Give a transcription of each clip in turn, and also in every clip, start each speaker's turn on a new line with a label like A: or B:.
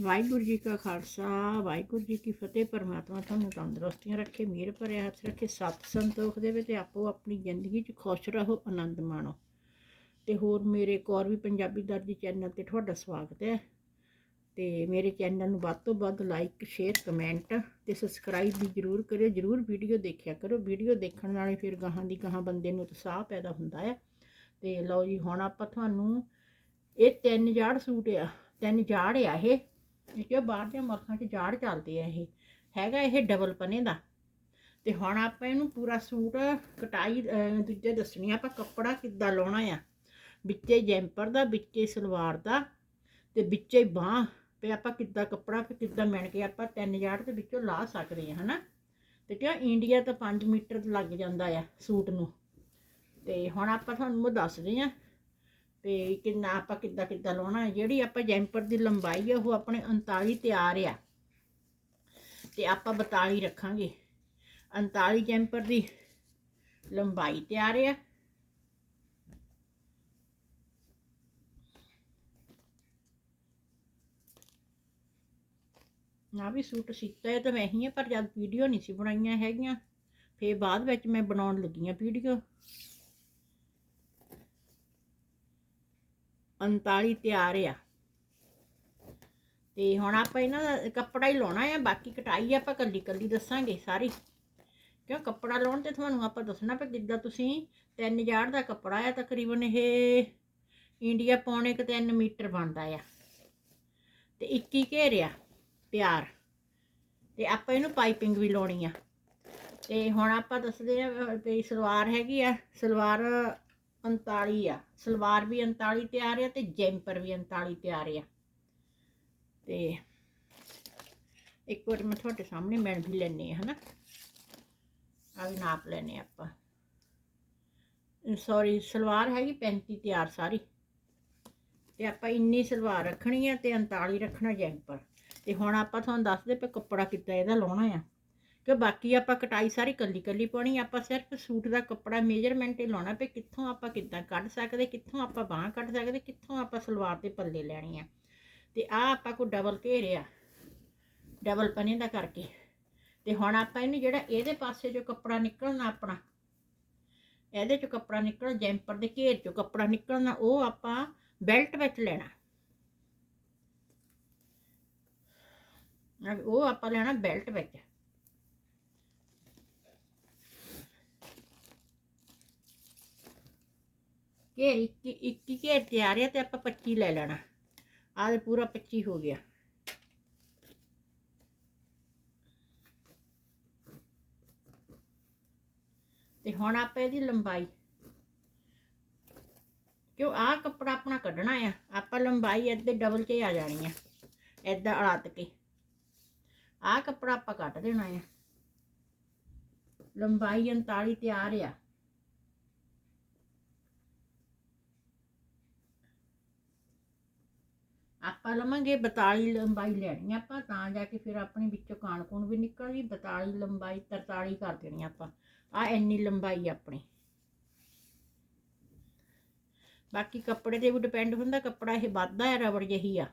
A: ਵਾਹਿਗੁਰੂ ਜੀ ਕਾ ਖਾਲਸਾ, ਵਾਹਿਗੁਰੂ ਜੀ ਕੀ ਫਤਿਹ। ਪਰਮਾਤਮਾ ਤੁਹਾਨੂੰ ਤੰਦਰੁਸਤੀਆਂ ਰੱਖੇ, ਮਿਹਰ ਭਰਿਆ ਹੱਥ ਰੱਖੇ। ਸਤ ਸੰਤੋਖ ਦੇਵੇ ਤੇ ਆਪੋ ਆਪਣੀ ਜ਼ਿੰਦਗੀ 'ਚ ਖੁਸ਼ ਰਹੋ, ਆਨੰਦ ਮਾਣੋ। ਤੇ ਹੋਰ ਮੇਰੇ ਕੌਰ ਵੀ ਪੰਜਾਬੀ ਦਰਜੀ ਚੈਨਲ ਤੇ ਤੁਹਾਡਾ ਸਵਾਗਤ ਹੈ। ਤੇ ਮੇਰੇ ਚੈਨਲ ਨੂੰ ਵੱਧ ਤੋਂ ਵੱਧ ਲਾਈਕ, ਸ਼ੇਅਰ, ਕਮੈਂਟ ਤੇ ਸਬਸਕ੍ਰਾਈਬ ਵੀ ਜਰੂਰ ਕਰਿਓ। ਜਰੂਰ ਵੀਡੀਓ ਦੇਖਿਆ ਕਰੋ। ਵੀਡੀਓ ਦੇਖਣ ਨਾਲੇ ਫਿਰ ਗਾਹਾਂ ਦੀ ਗਾਹਾਂ ਬੰਦੇ ਨੂੰ ਉਤਸ਼ਾਹ ਪੈਦਾ ਹੁੰਦਾ ਹੈ। ਤੇ ਲਓ ਜੀ, ਹੁਣ ਆਪਾਂ ਤੁਹਾਨੂੰ ਇਹ ਤਿੰਨ ਜਾੜ ਸੂਟ ਆ, ਤਿੰਨ ਜਾੜ ਆ ਇਹ। ਇਹ ਬਾਹਰ ਦੇ ਮੁਲਕਾਂ 'ਚ ਜਾੜ ਚੱਲਦੇ ਆ ਇਹ। ਹੈਗਾ ਇਹ ਡਬਲ ਪਨੇ ਦਾ। ਤੇ ਹੁਣ ਆਪਾਂ ਇਹਨੂੰ ਪੂਰਾ ਸੂਟ ਕਟਾਈ ਦੂਜੇ ਦੱਸਣੀ ਆ ਆਪਾਂ ਕੱਪੜਾ ਕਿੱਦਾਂ ਲਾਉਣਾ ਆ। ਵਿੱਚੇ ਜੈਂਪਰ ਦਾ, ਵਿੱਚੇ ਸਲਵਾਰ ਦਾ ਤੇ ਵਿੱਚੇ ਬਾਹ ਤੇ ਆਪਾਂ ਕਿੱਦਾਂ ਕੱਪੜਾ ਤੇ ਕਿੱਦਾਂ ਮਿਣ ਕੇ ਆਪਾਂ ਤਿੰਨ ਜਾੜ ਦੇ ਵਿੱਚੋਂ ਲਾ ਸਕਦੇ ਆ, ਹਨਾ? ਤੇ ਕਿਉਂ ਇੰਡੀਆ ਤਾਂ 5 ਮੀਟਰ ਲੱਗ ਜਾਂਦਾ ਆ ਸੂਟ ਨੂੰ। ਤੇ ਹੁਣ ਆਪਾਂ ਤੁਹਾਨੂੰ ਦੱਸਦੇ ਆ ਤੇ ਕਿੰਨਾ ਆਪਾਂ ਕਿੱਦਾਂ ਕਿੱਦਾਂ ਲਾਉਣਾ, ਜਿਹੜੀ ਆਪਾਂ ਜੈਂਪਰ ਦੀ ਲੰਬਾਈ ਹੈ ਉਹ ਆਪਣੇ 39 ਤਿਆਰ ਆ। ਤੇ ਆਪਾਂ 42 ਰੱਖਾਂਗੇ। 39 ਜੈਂਪਰ ਦੀ ਲੰਬਾਈ ਤਿਆਰ ਆ। ਨਾ ਵੀ ਸੂਟ ਸੀਤਾ ਹੈ ਤਾਂ ਮੈਂ ਹੀ ਆ, ਪਰ ਜਦ ਵੀਡੀਓ ਨਹੀਂ ਸੀ ਬਣਾਈਆਂ ਹੈਗੀਆਂ, ਫੇਰ ਬਾਅਦ ਵਿੱਚ ਮੈਂ ਬਣਾਉਣ ਲੱਗੀ ਆ ਵੀਡੀਓ 39 ਤਿਆਰ ਆ। ਤੇ ਹੁਣ ਆਪਾਂ ਇਹਨਾਂ ਦਾ ਕੱਪੜਾ ਹੀ ਲਾਉਣਾ ਆ, ਬਾਕੀ ਕਟਾਈ ਆਪਾਂ ਕੱਲੀ ਕੱਲੀ ਦੱਸਾਂਗੇ ਸਾਰੀ। ਕਿਉਂ ਕੱਪੜਾ ਲਾਉਣ ਤੇ ਤੁਹਾਨੂੰ ਆਪਾਂ ਦੱਸਣਾ ਪਏ ਜਿੱਦਾਂ ਤੁਸੀਂ 3 ਜਾੜ ਦਾ ਕੱਪੜਾ ਆ, ਤਕਰੀਬਨ ਇਹ ਇੰਡੀਆ ਪੌਣੇ ਕੁ 3 ਮੀਟਰ ਬਣਦਾ ਆ। ਤੇ 21 ਘੇਰਿਆ ਤਿਆਰ। ਤੇ ਆਪਾਂ ਇਹਨੂੰ ਪਾਈਪਿੰਗ ਵੀ ਲਾਉਣੀ ਆ। ਤੇ ਹੁਣ ਆਪਾਂ ਦੱਸਦੇ ਆ ਤੇ ਸਲਵਾਰ ਹੈਗੀ ਆ, ਸਲਵਾਰ 39 ਆ। ਸਲਵਾਰ ਵੀ 39 ਤਿਆਰ ਆ ਤੇ ਜੈਂਪਰ ਵੀ 39 ਤਿਆਰ ਆ। ਤੇ ਇੱਕ ਵਾਰ ਮੈਂ ਤੁਹਾਡੇ ਸਾਹਮਣੇ ਮੈਂ ਵੀ ਲੈਣੇ ਆ ਹਨਾ? ਆ ਵੀ ਨਾਪ ਲੈਣੇ ਆਪਾਂ। ਸੌਰੀ ਸਲਵਾਰ ਹੈਗੀ 35 ਤਿਆਰ ਸਾਰੀ। ਤੇ ਆਪਾਂ ਇੰਨੀ ਸਲਵਾਰ ਰੱਖਣੀ ਆ ਤੇ 39 ਰੱਖਣਾ ਜੈਂਪਰ। ਤੇ ਹੁਣ ਆਪਾਂ ਤੁਹਾਨੂੰ ਦੱਸਦੇ ਪਏ ਕੱਪੜਾ ਕਿੱਦਾਂ ਇਹਦਾ ਲਾਉਣਾ ਆ। ਕਿ ਬਾਕੀ ਆਪਾਂ ਕਟਾਈ ਸਾਰੀ ਕੱਲੀ ਕੱਲੀ ਪਾਉਣੀ, ਆਪਾਂ ਸਿਰਫ ਸੂਟ ਦਾ ਕੱਪੜਾ ਮੇਜਰਮੈਂਟ ਹੀ ਲਾਉਣਾ ਪਏ ਕਿੱਥੋਂ ਆਪਾਂ ਕਿੱਦਾਂ ਕੱਢ ਸਕਦੇ, ਕਿੱਥੋਂ ਆਪਾਂ ਬਾਹਾਂ ਕੱਢ ਸਕਦੇ, ਕਿੱਥੋਂ ਆਪਾਂ ਸਲਵਾਰ ਤੇ ਪੱਲੇ ਲੈਣੀ ਆ। ਤੇ ਆ ਆਪਾਂ ਕੋ ਡਬਲ ਘੇਰਿਆ ਡਬਲ ਪਨੇ ਦਾ ਕਰਕੇ। ਤੇ ਹੁਣ ਆਪਾਂ ਇਹਨੂੰ ਜਿਹੜਾ ਇਹਦੇ ਪਾਸੇ ਜੋ ਕੱਪੜਾ ਨਿਕਲਣਾ ਆਪਣਾ, ਇਹਦੇ ਚੋਂ ਕੱਪੜਾ ਨਿਕਲਣਾ, ਜੈਂਪਰ ਦੇ ਘੇਰ ਚੋਂ ਕੱਪੜਾ ਨਿਕਲਣਾ, ਉਹ ਆਪਾਂ ਬੈਲਟ ਵਿੱਚ ਲੈਣਾ। ਉਹ ਆਪਾਂ ਲੈਣਾ ਬੈਲਟ ਵਿੱਚ। ਘੇਰ ਇੱਕ ਇੱਕ ਹੀ ਘੇਰ ਤਿਆਰ ਹੈ ਤੇ ਆਪਾਂ 25 ਲੈ ਲੈਣਾ। ਆਹ ਤੇ ਪੂਰਾ 25 ਹੋ ਗਿਆ। ਤੇ ਹੁਣ ਆਪਾਂ ਇਹਦੀ ਲੰਬਾਈ। ਕਿਉਂ ਆਹ ਕੱਪੜਾ ਆਪਣਾ ਕੱਢਣਾ ਆ। ਆਪਾਂ ਲੰਬਾਈ ਇੱਥੇ ਡਬਲ 'ਚ ਆ ਜਾਣੀ ਆ। ਏਦਾਂ ਅੜਤ ਕੇ। ਆਹ ਕੱਪੜਾ ਆਪਾਂ ਕੱਟ ਦੇਣਾ ਆ। ਲੰਬਾਈ 39 ਤਿਆਰ ਆ। ਆਪਾਂ ਲਵਾਂਗੇ 42 ਲੰਬਾਈ ਲੈਣੀ ਆ ਆਪਾਂ, ਤਾਂ ਜਾ ਕੇ ਫਿਰ ਆਪਣੀ ਵਿੱਚੋਂ ਕਾਣ ਕੂਣ ਵੀ ਨਿਕਲ ਗਈ 42 ਲੰਬਾਈ 43 ਕਰ ਦੇਣੀ ਆਪਾਂ। ਆ ਇੰਨੀ ਲੰਬਾਈ ਆਪਣੀ। ਬਾਕੀ ਕੱਪੜੇ ਤੇ ਵੀ ਡਿਪੈਂਡ ਹੁੰਦਾ, ਕੱਪੜਾ ਇਹ ਵੱਧਦਾ ਹੈ, ਰਬੜ ਜਿਹੀ ਆ।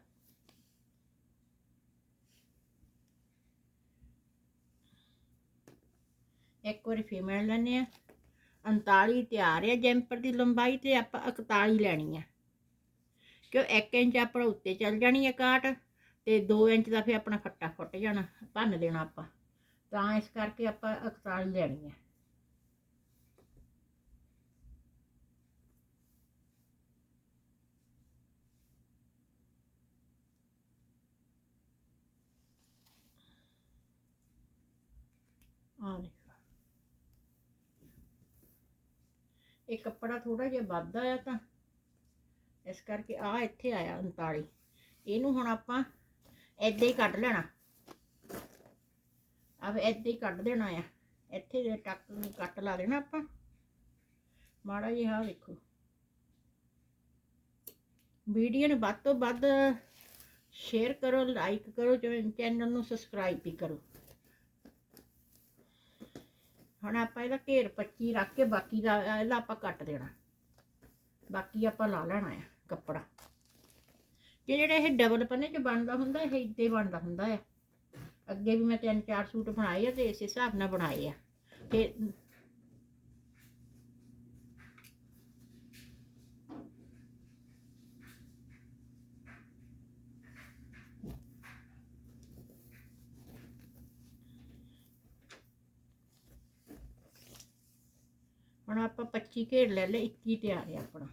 A: ਇੱਕ ਵਾਰੀ ਫੀਮੇਲ ਲੈਣੇ ਆ। 39 ਤਿਆਰ ਹੈ ਜੈਂਪਰ ਦੀ ਲੰਬਾਈ ਤੇ ਆਪਾਂ 41 ਲੈਣੀ ਆ। ਕਿਉਂ 1 ਇੰਚ ਆਪਣਾ ਉੱਤੇ ਚੱਲ ਜਾਣੀ ਹੈ ਕਾਟ ਤੇ 2 ਇੰਚ ਦਾ ਫਿਰ ਆਪਣਾ ਫੱਟਾ ਫੁੱਟ ਜਾਣਾ, ਭੰਨ ਦੇਣਾ ਆਪਾਂ। ਤਾਂ ਇਸ ਕਰਕੇ ਆਪਾਂ 41 ਲੈਣੀ ਹੈ ਆ ਇਹ ਕੱਪੜਾ ਥੋੜਾ ਜਿਹਾ ਵੱਧਦਾ ਆ ਤਾਂ ਇਸ ਕਰਕੇ ਆ ਇੱਥੇ ਆਇਆ 39 ਇਹਨੂੰ ਹੁਣ ਆਪਾਂ ਏਦਾਂ ਹੀ ਕੱਢ ਲੈਣਾ। ਆ ਵੀ ਏਦਾਂ ਹੀ ਕੱਢ ਦੇਣਾ ਆ। ਇੱਥੇ ਜੇ ਟੱਕ ਕੱਟ ਲਾ ਦੇਣਾ ਆਪਾਂ। ਮਾੜਾ ਜਿਹਾ ਦੇਖੋ ਵੀਡੀਓ ਨੂੰ ਵੱਧ ਤੋਂ ਵੱਧ ਸ਼ੇਅਰ ਕਰੋ ਲਾਈਕ ਕਰੋ ਚੈਨਲ ਨੂੰ ਸਬਸਕ੍ਰਾਈਬ ਵੀ ਕਰੋ। ਹੁਣ ਆਪਾਂ ਇਹਦਾ ਘੇਰ 25 ਰੱਖ ਕੇ ਬਾਕੀ ਦਾ, ਇਹਦਾ ਆਪਾਂ ਕੱਟ ਦੇਣਾ। ਬਾਕੀ ਆਪਾਂ ਲਾ ਲੈਣਾ ਆ ਕੱਪੜਾ। ਕਿ ਜਿਹੜਾ ਇਹ ਡਬਲ ਪੰਨੇ ਚ ਬਣਦਾ ਹੁੰਦਾ, ਇਹ ਇੱਦਾਂ ਬਣਦਾ ਹੁੰਦਾ ਆ। ਅੱਗੇ ਵੀ ਮੈਂ ਤਿੰਨ ਚਾਰ ਸੂਟ ਬਣਾਏ ਆ ਤੇ ਇਸੇ ਹਿਸਾਬ ਨਾਲ ਬਣਾਏ ਆ। ਤੇ ਹੁਣ ਆਪਾਂ 25 ਘੇਰ ਲੈ ਲੈ 21 ਤਿਆਰ ਹੈ ਆਪਣਾ।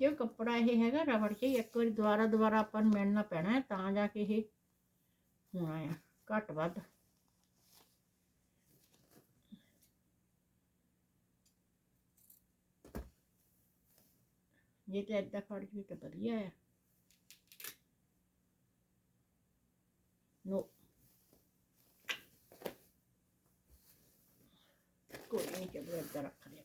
A: ਜੇ ਕੱਪੜਾ ਇਹ ਹੈਗਾ ਰਬੜ ਚ ਇੱਕ ਵਾਰੀ ਦੁਬਾਰਾ ਦੁਬਾਰਾ ਆਪਾਂ ਨੂੰ ਮਿਲਣਾ ਪੈਣਾ ਹੈ ਤਾਂ ਜਾ ਕੇ ਇਹ ਹੋਣਾ ਆ ਘੱਟ ਵੱਧ ਜੇ ਤੇ ਏਦਾਂ ਫੜ ਜੂ ਤਾਂ ਵਧੀਆ ਆ ਨੋ ਕੋਈ ਨਹੀਂ ਚਲੋ ਏਦਾਂ ਰੱਖ ਲਿਆ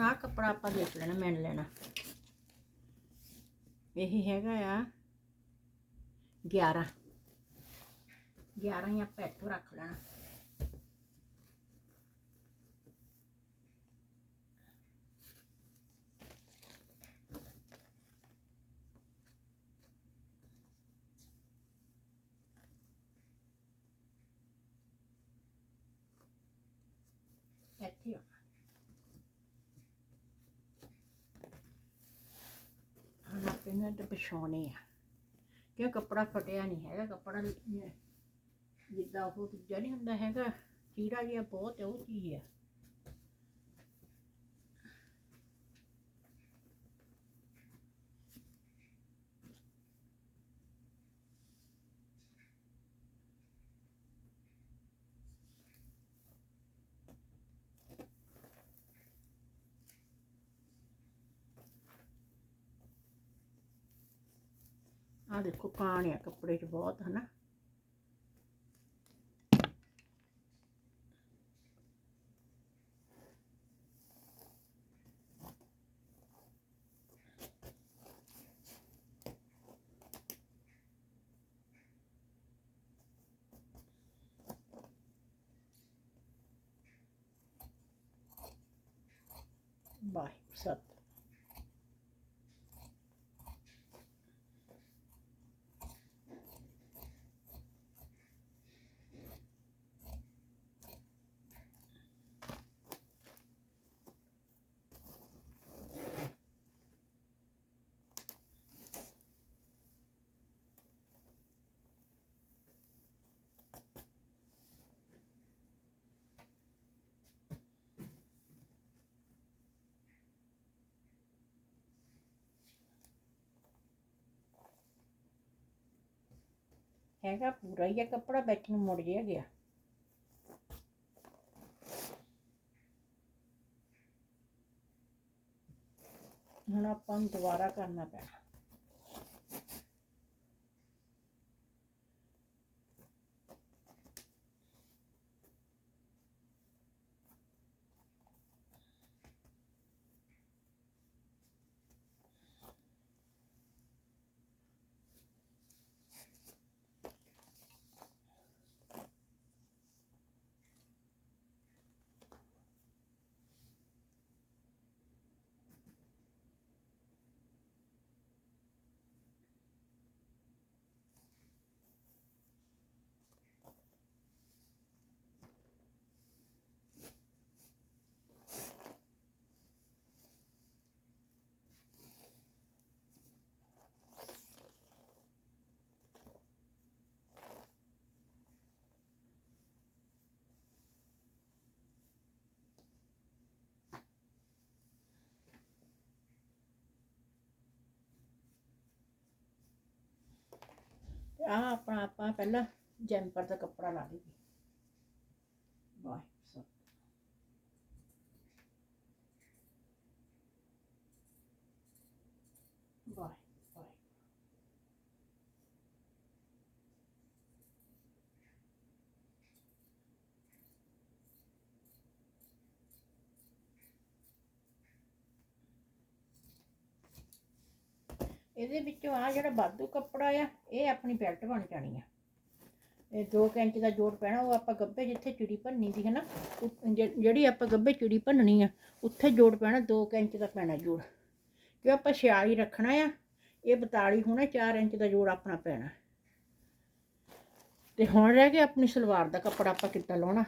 A: ਆਹ ਕੱਪੜਾ ਆਪਾਂ ਦੇਖ ਲੈਣਾ, ਮਿਣ ਲੈਣਾ। ਇਹ ਹੈਗਾ ਆ 11 11 ਹੀ ਆਪਾਂ ਇੱਥੋਂ ਰੱਖ ਲੈਣਾ ਇੱਥੇ ਆ ਹੁਣ ਆਪਾਂ ਇਹਨਾਂ ਤੇ ਵਿਛਾਉਣੇ ਆ। ਕਿ ਕੱਪੜਾ ਫਟਿਆ ਨਹੀਂ ਹੈਗਾ, ਕੱਪੜਾ ਜਿੱਦਾਂ ਉਹ ਦੂਜਾ ਨਹੀਂ ਹੁੰਦਾ ਹੈਗਾ ਚੀੜਾ ਜਿਹਾ ਬਹੁਤ ਉਹ ਚੀਜ਼ ਹੈ ਆ ਦੇਖੋ ਪਾਣੀ ਆ ਕੱਪੜੇ 'ਚ ਬਹੁਤ ਹਨਾ? ਵਾਹਿਗੁਰੂ ਸਤ ਹੈਗਾ ਪੂਰਾ ਹੀ ਆ, ਕੱਪੜਾ ਵਿੱਚ ਨੂੰ ਮੁੜ ਜਿਹਾ ਗਿਆ। ਹੁਣ ਆਪਾਂ ਨੂੰ ਦੁਬਾਰਾ ਕਰਨਾ ਪੈਣਾ। ਤੇ ਆਹ ਆਪਣਾ ਆਪਾਂ ਪਹਿਲਾਂ ਜੈਂਪਰ ਦਾ ਕੱਪੜਾ ਲਾ ਲਈਏ। ਵਾਹਿਗੁਰੂ ਸਤਿ ਇਹਦੇ ਵਿੱਚੋਂ ਆ ਜਿਹੜਾ ਬਾਦੂ ਕੱਪੜਾ ਆ, ਇਹ ਆਪਣੀ ਬੈਲਟ ਬਣ ਜਾਣੀ ਆ। ਇਹ 2 ਇੰਚ ਦਾ ਜੋੜ ਪੈਣਾ, ਉਹ ਆਪਾਂ ਗੱਬੇ ਜਿੱਥੇ ਚਿੜੀ ਭੰਨੀ ਦੀ ਹੈ ਨਾ ਉਹ ਜਿਹੜੀ ਆਪਾਂ ਗੱਬੇ ਚਿੜੀ ਭੰਨਣੀ ਆ, ਉੱਥੇ ਜੋੜ ਪੈਣਾ 2 ਇੰਚ ਦਾ ਪੈਣਾ ਜੋੜ। ਕਿ ਆਪਾਂ 46 ਰੱਖਣਾ ਆ, ਇਹ 42 ਹੋਣਾ 4 ਇੰਚ ਦਾ ਜੋੜ ਆਪਣਾ ਪੈਣਾ। ਤੇ ਹੁਣ ਰਹਿ ਗਿਆ ਆਪਣੀ ਸਲਵਾਰ ਦਾ ਕੱਪੜਾ ਆਪਾਂ ਕਿੱਦਾਂ ਲਾਉਣਾ।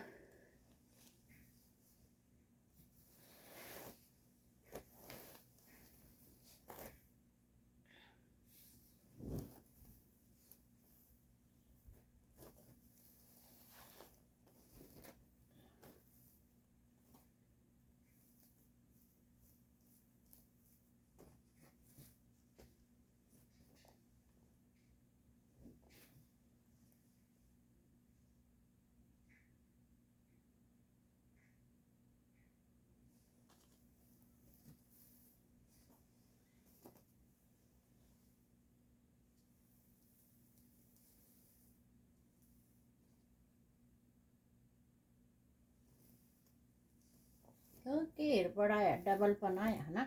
A: ਕਿਉਂ ਘੇਰ ਬੜਾ ਆ ਡਬਲ ਪਨਾ ਆ ਹਨਾ?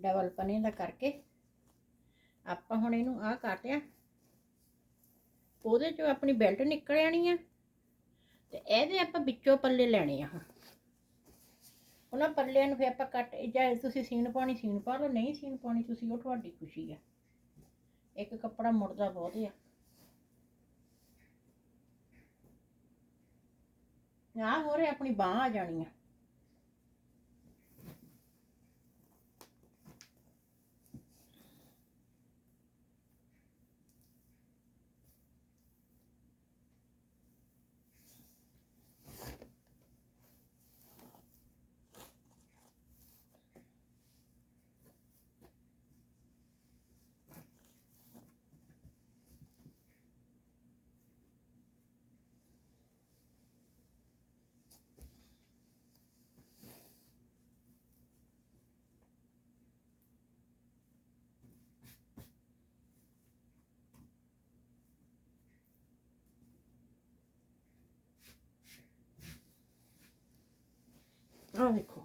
A: ਡਬਲ ਪਨੇ ਦਾ ਕਰਕੇ ਆਪਾਂ ਹੁਣ ਇਹਨੂੰ ਆਹ ਕਾਟਿਆ। ਉਹਦੇ ਚੋਂ ਆਪਣੀ ਬੈਲਟ ਨਿਕਲ ਜਾਣੀ ਆ ਤੇ ਇਹਦੇ ਆਪਾਂ ਵਿੱਚੋਂ ਪੱਲੇ ਲੈਣੇ ਆ ਹੁਣ ਉਹਨਾਂ ਪੱਲਿਆਂ ਨੂੰ ਫਿਰ ਆਪਾਂ ਕੱਟ, ਜਾਂ ਤੁਸੀਂ ਸੀਨ ਪਾਉਣੀ, ਸੀਨ ਪਾ ਲਓ, ਨਹੀਂ ਸੀਨ ਪਾਉਣੀ, ਤੁਸੀਂ ਉਹ ਤੁਹਾਡੀ ਖੁਸ਼ੀ ਆ। ਇੱਕ ਕੱਪੜਾ ਮੁੜਦਾ ਬਹੁਤ ਆ। ਆਹ ਹੋ ਰਿਹਾ ਆਪਣੀ ਬਾਹ ਆ ਜਾਣੀ ਆ। ਆਹ ਦੇਖੋ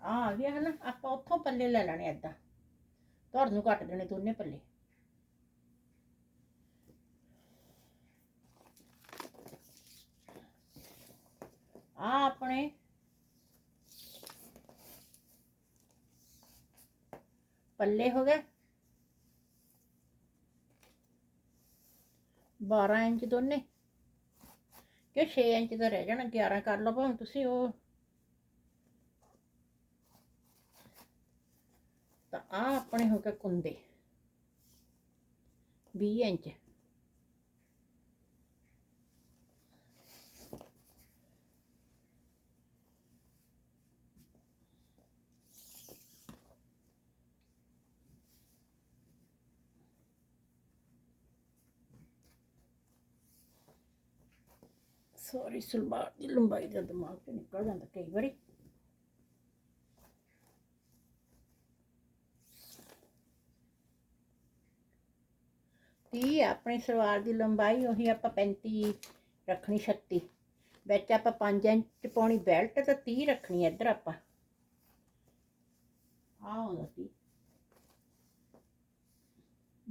A: ਆ ਆ ਗਿਆ ਹਨਾ, ਆਪਾਂ ਉੱਥੋਂ ਪੱਲੇ ਲੈ ਲੈਣੇ ਏਦਾਂ। ਤੁਹਾਨੂੰ ਕੱਟ ਦੇਣੇ ਦੋਨੇ ਪੱਲੇ। ਆ ਆਪਣੇ ਪੱਲੇ ਹੋ ਗਏ। 12 ਇੰਚ ਦੋਨੇ। ਕਿ 6 ਇੰਚ ਦਾ ਰਹਿ ਜਾਣਾ 11 ਕਰ ਲਓ, ਭਾਵੇਂ ਤੁਸੀਂ ਉਹ ਤਾਂ ਆ ਆਪਣੇ ਹੋ ਗਏ ਕੁੰਦੇ। 20 ਇੰਚ। ਸੌਰੀ ਸਲਵਾਰ ਦੀ ਲੰਬਾਈ ਦਾ ਦਿਮਾਗ ਤੋਂ ਨਿਕਲ ਜਾਂਦਾ ਕਈ ਵਾਰੀ। ਤੀਹ ਆ ਆਪਣੀ ਸਲਵਾਰ ਦੀ ਲੰਬਾਈ, ਉਹੀ ਆਪਾਂ 35 ਰੱਖਣੀ 36 ਵਿੱਚ ਆਪਾਂ 5 ਇੰਚ ਪਾਉਣੀ ਬੈਲਟ ਤਾਂ 30 ਰੱਖਣੀ ਇੱਧਰ ਆਪਾਂ। ਆ ਹੁੰਦਾ 30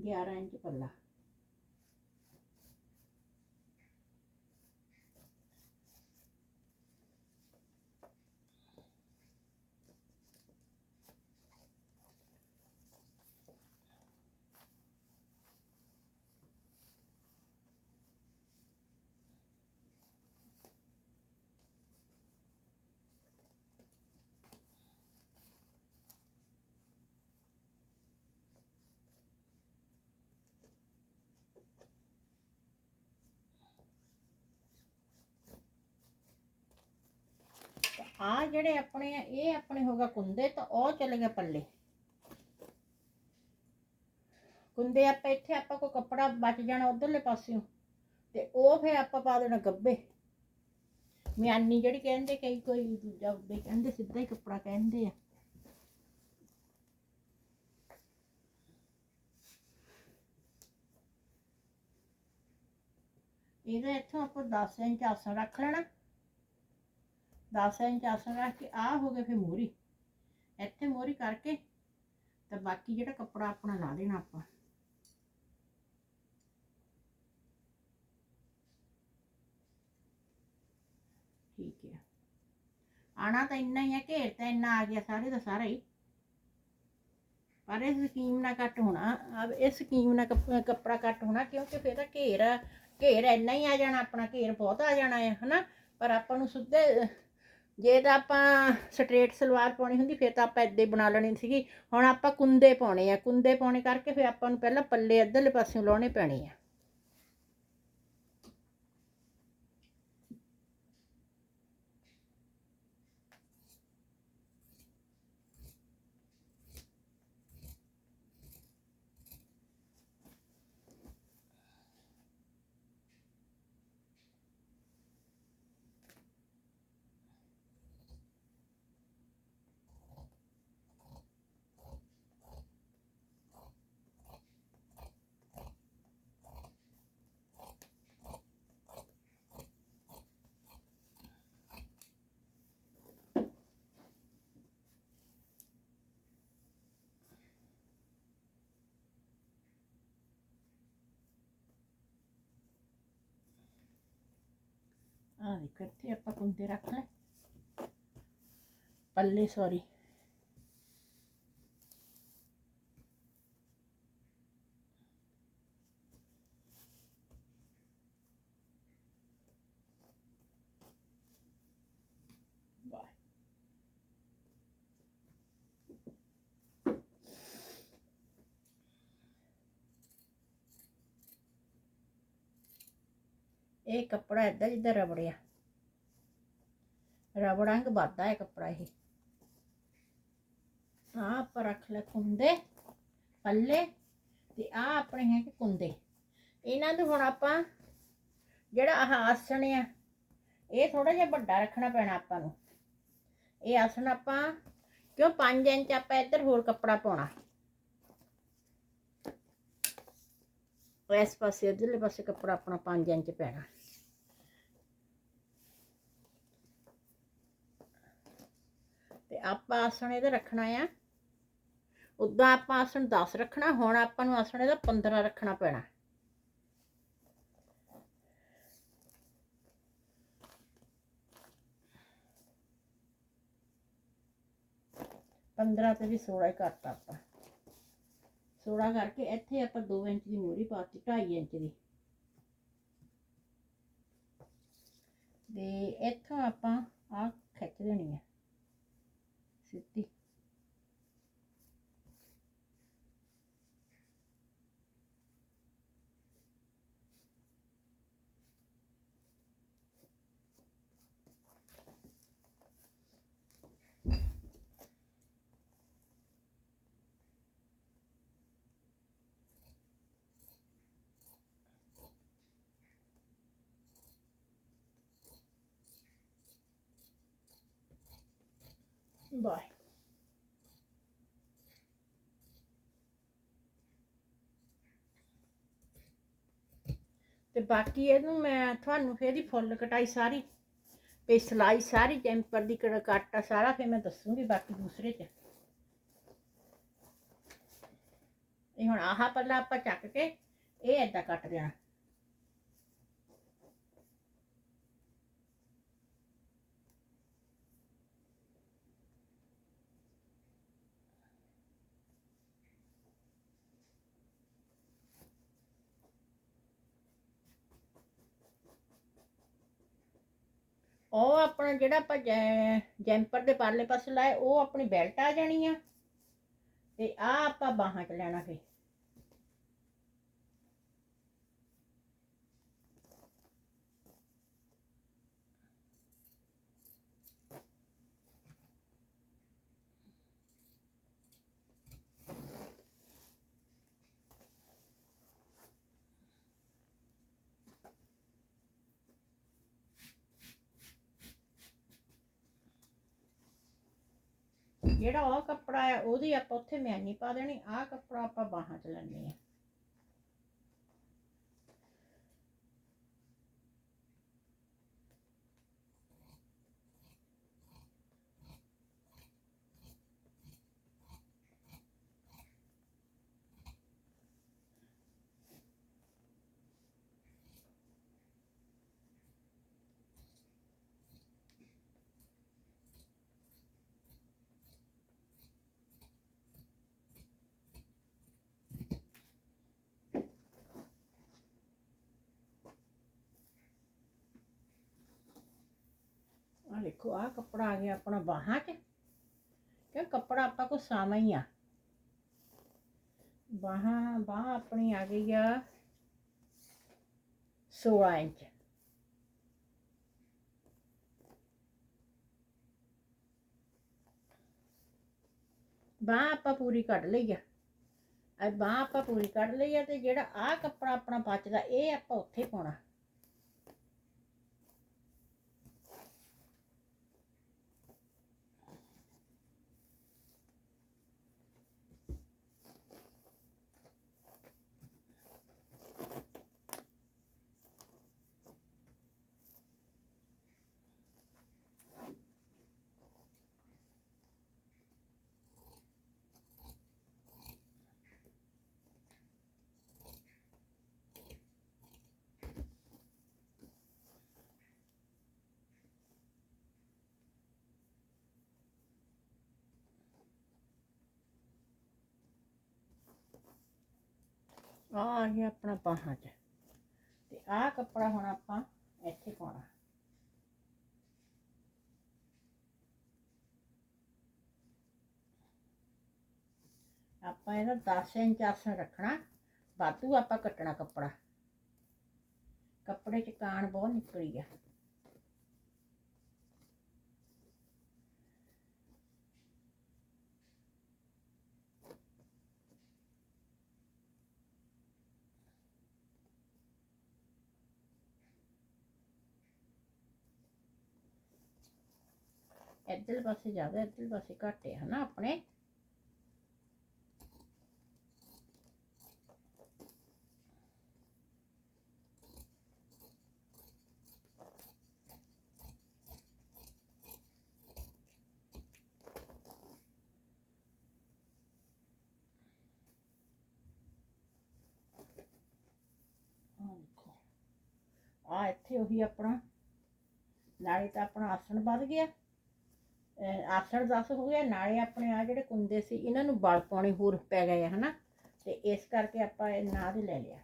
A: 11 ਇੰਚ ਪੱਲਾ। ਆ ਜਿਹੜੇ ਆਪਣੇ ਆ, ਇਹ ਆਪਣੇ ਹੋਗਾ ਕੁੰਦੇ, ਤਾਂ ਉਹ ਚਲੇ ਗਏ ਪੱਲੇ। ਕੁੰਦੇ ਆਪਾਂ ਇੱਥੇ, ਆਪਾਂ ਕੋਈ ਕੱਪੜਾ ਬਚ ਜਾਣਾ ਉਧਰਲੇ ਪਾਸਿਓਂ, ਤੇ ਉਹ ਫੇਰ ਆਪਾਂ ਪਾ ਦੇਣਾ ਗੱਬੇ। ਮਿਆਨੀ ਜਿਹੜੀ ਕਹਿੰਦੇ ਕਈ ਕੋਈ ਦੂਜਾ ਉੱਦੇ ਕਹਿੰਦੇ, ਸਿੱਧਾ ਹੀ ਕੱਪੜਾ ਕਹਿੰਦੇ ਆ। ਇਹਦੇ ਇੱਥੋਂ ਆਪਾਂ 10 ਇੰਚ ਆਸਣ ਰੱਖ ਲੈਣਾ। 10 ਇੰਚ ਆਸਣ ਰੱਖ ਕੇ ਆ ਹੋ ਗਏ ਫਿਰ ਮੂਰੀ ਇੱਥੇ ਮੂਰੀ ਕਰਕੇ ਤਾਂ ਬਾਕੀ ਜਿਹੜਾ ਕੱਪੜਾ ਆਪਣਾ ਲਾ ਦੇਣਾ ਆਪਾਂ। ਠੀਕ ਹੈ। ਆਣਾ ਤਾਂ ਇੰਨਾ ਹੀ ਹੈ, ਘੇਰ ਤਾਂ ਇੰਨਾ ਆ ਗਿਆ ਸਾਰੇ ਦਾ ਸਾਰਾ ਹੀ। ਪਰ ਇਹ ਸਕੀਮ ਨਾਲ ਕੱਟ ਹੋਣਾ, ਅਬ ਇਹ ਸਕੀਮ ਨਾਲ ਕੱਪੜਾ ਕੱਟ ਹੋਣਾ ਕਿਉਂਕਿ ਫਿਰ ਤਾਂ ਘੇਰ ਘੇਰ ਇੰਨਾ ਹੀ ਆ ਜਾਣਾ ਆਪਣਾ, ਘੇਰ ਬਹੁਤ ਆ ਜਾਣਾ ਹੈ, ਹਨਾ? ਪਰ ਆਪਾਂ ਨੂੰ ਸਿੱਧੇ ਜੇ ਤਾਂ ਆਪਾਂ ਸਟ੍ਰੇਟ ਸਲਵਾਰ ਪਾਉਣੀ ਹੁੰਦੀ, ਫਿਰ ਤਾਂ ਆਪਾਂ ਇੱਦਾਂ ਹੀ ਬਣਾ ਲੈਣੀ ਸੀਗੀ। ਹੁਣ ਆਪਾਂ ਕੁੰਦੇ ਪਾਉਣੇ ਆ। ਕੁੰਦੇ ਪਾਉਣੇ ਕਰਕੇ ਫਿਰ ਆਪਾਂ ਨੂੰ ਪਹਿਲਾਂ ਪੱਲੇ ਇੱਧਰਲੇ ਪਾਸਿਓਂ ਲਾਉਣੇ ਪੈਣੇ ਆ। ਆ ਦੇਖੋ ਇੱਥੇ ਆਪਾਂ ਕੁੰਦੇ ਰੱਖ ਲੈ ਪੱਲੇ ਸੌਰੀ ਇਹ ਕੱਪੜਾ ਏਦਾਂ ਜਿੱਦਾਂ ਰਬੜਿਆ। ਰਬੜਾਂ ਵਾਂਗ ਵੱਧਦਾ ਹੈ ਕੱਪੜਾ ਇਹ। ਆ ਆਪਾਂ ਰੱਖ ਲੈ ਕੁੰਦੇ, ਪੱਲੇ ਤੇ ਆ ਆਪਣੇ ਹੈ ਕਿ ਕੁੰਦੇ। ਇਹਨਾਂ ਨੂੰ ਹੁਣ ਆਪਾਂ ਜਿਹੜਾ ਆਹ ਆਸਣ ਆ, ਇਹ ਥੋੜਾ ਜਿਹਾ ਵੱਡਾ ਰੱਖਣਾ ਪੈਣਾ ਆਪਾਂ ਨੂੰ। ਇਹ ਆਸਣ ਆਪਾਂ ਕਿਉਂ 5 ਇੰਚ ਆਪਾਂ ਇੱਧਰ ਹੋਰ ਕੱਪੜਾ ਪਾਉਣਾ। ਇਸ ਪਾਸੇ, ਇੱਧਰਲੇ ਪਾਸੇ ਕੱਪੜਾ ਆਪਣਾ 5 ਇੰਚ ਪੈਣਾ। ਤੇ ਆਪਾਂ ਆਸਣ ਇਹਦਾ ਰੱਖਣਾ ਆ। ਉਦਾਂ ਆਪਾਂ ਆਸਣ 10 ਰੱਖਣਾ, ਹੁਣ ਆਪਾਂ ਨੂੰ ਆਸਣ ਇਹਦਾ 15 ਰੱਖਣਾ ਪੈਣਾ। ਪੰਦਰਾਂ ਤੇ ਵੀ 16 ਹੀ ਕਰਤਾ ਆਪਾਂ। 16 ਕਰਕੇ ਇੱਥੇ ਆਪਾਂ 2 ਇੰਚ ਦੀ ਮੋਰੀ ਪਾਤੀ 2.5 ਇੰਚ ਦੀ। ਤੇ ਇੱਥੋਂ ਆਪਾਂ ਆ ਖਿੱਚ ਦੇਣੀ ਹੈ ስትይ ਬਾਏ ਤੇ ਬਾਕੀ ਇਹਨੂੰ ਮੈਂ ਤੁਹਾਨੂੰ ਫੇਰ ਦੀ ਫੁੱਲ ਕਟਾਈ ਸਾਰੀ, ਤੇ ਸਲਾਈ ਸਾਰੀ, ਜੈਂਪਰ ਦੀ ਕੜ- ਕੱਟ ਆ ਸਾਰਾ, ਫੇਰ ਮੈਂ ਦੱਸੂਗੀ ਬਾਕੀ ਦੂਸਰੇ ਚ। ਇਹ ਹੁਣ ਆਹ ਪੱਲਾ ਆਪਾਂ ਚੱਕ ਕੇ ਇਹ ਏਦਾਂ ਕੱਟ ਦੇਣਾ। ਉਹ ਆਪਣਾ ਜਿਹੜਾ ਆਪਾਂ ਜੈ- ਜੈਂਪਰ ਦੇ ਪਰਲੇ ਪਾਸੇ ਲਾਏ, ਉਹ ਆਪਣੀ ਬੈਲਟ ਆ ਜਾਣੀ ਆ। ਤੇ ਆ ਆਪਾਂ ਬਾਹਾਂ 'ਚ ਲੈਣਾ ਫੇ ਜਿਹੜਾ ਉਹ ਕੱਪੜਾ ਆ ਉਹਦੀ ਆਪਾਂ ਉੱਥੇ ਮਿਆਨੀ ਪਾ ਦੇਣੀ, ਆਹ ਕੱਪੜਾ ਆਪਾਂ ਬਾਹਾਂ 'ਚ ਲੈਣੀ ਆ ਦੇਖੋ, ਆਹ ਕੱਪੜਾ ਆ ਗਿਆ ਆਪਣਾ ਬਾਹਾਂ 'ਚ। ਕਿ ਕੱਪੜਾ ਆਪਾਂ ਕੋ ਸਾਵਾਂ ਹੀ ਆ। ਬਾਹਾਂ, ਬਾਹ ਆਪਣੀ ਆ ਗਈ ਆ 16 ਇੰਚ। ਬਾਹ ਆਪਾਂ ਪੂਰੀ ਕੱਢ ਲਈ ਆ। ਇਹ ਬਾਹ ਆਪਾਂ ਪੂਰੀ ਕੱਢ ਲਈ ਆ ਤੇ ਜਿਹੜਾ ਆਹ ਕੱਪੜਾ ਆਪਣਾ ਬਚਦਾ, ਇਹ ਆਪਾਂ ਉੱਥੇ ਪਾਉਣਾ। ਆ ਆ ਗਿਆ ਆਪਣਾ ਬਾਹਾਂ 'ਚ। ਤੇ ਆਹ ਕੱਪੜਾ ਹੁਣ ਆਪਾਂ ਇੱਥੇ ਪਾਉਣਾ। ਆਪਾਂ ਇਹਦਾ 10 ਇੰਚ ਆਸਣ ਰੱਖਣਾ, ਵਾਧੂ ਆਪਾਂ ਕੱਟਣਾ ਕੱਪੜਾ। ਕੱਪੜੇ 'ਚ ਕਾਣ ਬਹੁਤ ਨਿਕਲੀ ਆ। ਇੱਧਰ ਪਾਸੇ ਜ਼ਿਆਦਾ, ਇੱਧਰ ਪਾਸੇ ਘੱਟ ਹੈ ਹਨਾ ਆਪਣੇ? ਆਹ ਦੇਖੋ। ਆ ਇੱਥੇ ਉਹੀ ਆਪਣਾ, ਨਾਲੇ ਤਾਂ ਆਪਣਾ ਆਸਣ ਵੱਧ ਗਿਆ। ਅਹ ਆਸਣ 10 ਹੋ ਗਿਆ, ਨਾਲੇ ਆਪਣੇ ਆ ਜਿਹੜੇ ਕੁੰਦੇ ਸੀ, ਇਹਨਾਂ ਨੂੰ ਬਲ ਪਾਉਣੇ ਹੋਰ ਪੈ ਗਏ ਆ, ਹਨਾ? ਤੇ ਇਸ ਕਰਕੇ ਆਪਾਂ ਇਹ ਨਾਂ ਦੇ ਲੈ ਲਿਆ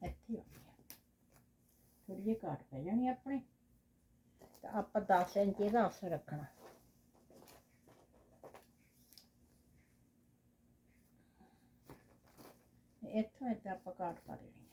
A: ਇੱਥੇ ਹੋ ਗਿਆ ਥੋੜੀ ਜਿਹੀ ਘਾਟ ਪੈ ਜਾਣੀ ਆਪਣੇ। ਤਾਂ ਆਪਾਂ 10 ਇੰਚ ਇਹਦਾ ਆਸਣ ਰੱਖਣਾ। ਇੱਥੋਂ ਇੱਥੇ ਆਪਾਂ ਘਾਟ ਪਾ ਦੇਣੀ ਹੈ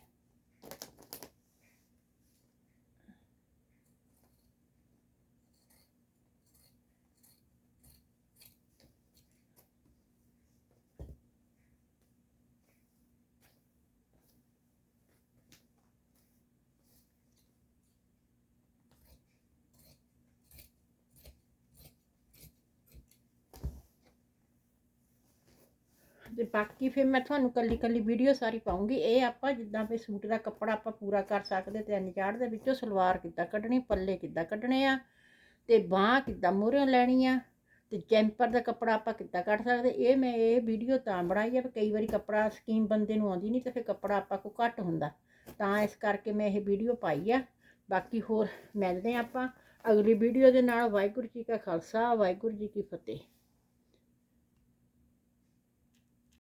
A: ਤੇ ਬਾਕੀ ਫਿਰ ਮੈਂ ਤੁਹਾਨੂੰ ਕੱਲੀ ਕੱਲੀ ਵੀਡੀਓ ਸਾਰੀ ਪਾਉਂਗੀ। ਇਹ ਆਪਾਂ ਜਿੱਦਾਂ ਵੀ ਸੂਟ ਦਾ ਕੱਪੜਾ ਆਪਾਂ ਪੂਰਾ ਕਰ ਸਕਦੇ ਤਿੰਨ ਚਾੜ ਦੇ ਵਿੱਚੋਂ ਸਲਵਾਰ ਕਿੱਦਾਂ ਕੱਢਣੀ, ਪੱਲੇ ਕਿੱਦਾਂ ਕੱਢਣੇ ਆ ਤੇ ਬਾਹ ਕਿੱਦਾਂ ਮੂਹਰਿਓਂ ਲੈਣੀ ਆ ਤੇ ਜੈਂਪਰ ਦਾ ਕੱਪੜਾ ਆਪਾਂ ਕਿੱਦਾਂ ਕੱਢ ਸਕਦੇ। ਇਹ ਮੈਂ ਇਹ ਵੀਡੀਓ ਤਾਂ ਬਣਾਈ ਆ ਵੀ ਕਈ ਵਾਰੀ ਕੱਪੜਾ ਸਕੀਮ ਬੰਦੇ ਨੂੰ ਆਉਂਦੀ ਨਹੀਂ ਤੇ ਫਿਰ ਕੱਪੜਾ ਆਪਾਂ ਕੋ ਘੱਟ ਹੁੰਦਾ। ਤਾਂ ਇਸ ਕਰਕੇ ਮੈਂ ਇਹ ਵੀਡੀਓ ਪਾਈ ਆ। ਬਾਕੀ ਹੋਰ ਮਿਲਦੇ ਹਾਂ ਆਪਾਂ ਅਗਲੀ ਵੀਡੀਓ ਦੇ ਨਾਲ। ਵਾਹਿਗੁਰੂ ਜੀ ਕਾ ਖਾਲਸਾ, ਵਾਹਿਗੁਰੂ ਜੀ ਕੀ ਫਤਿਹ।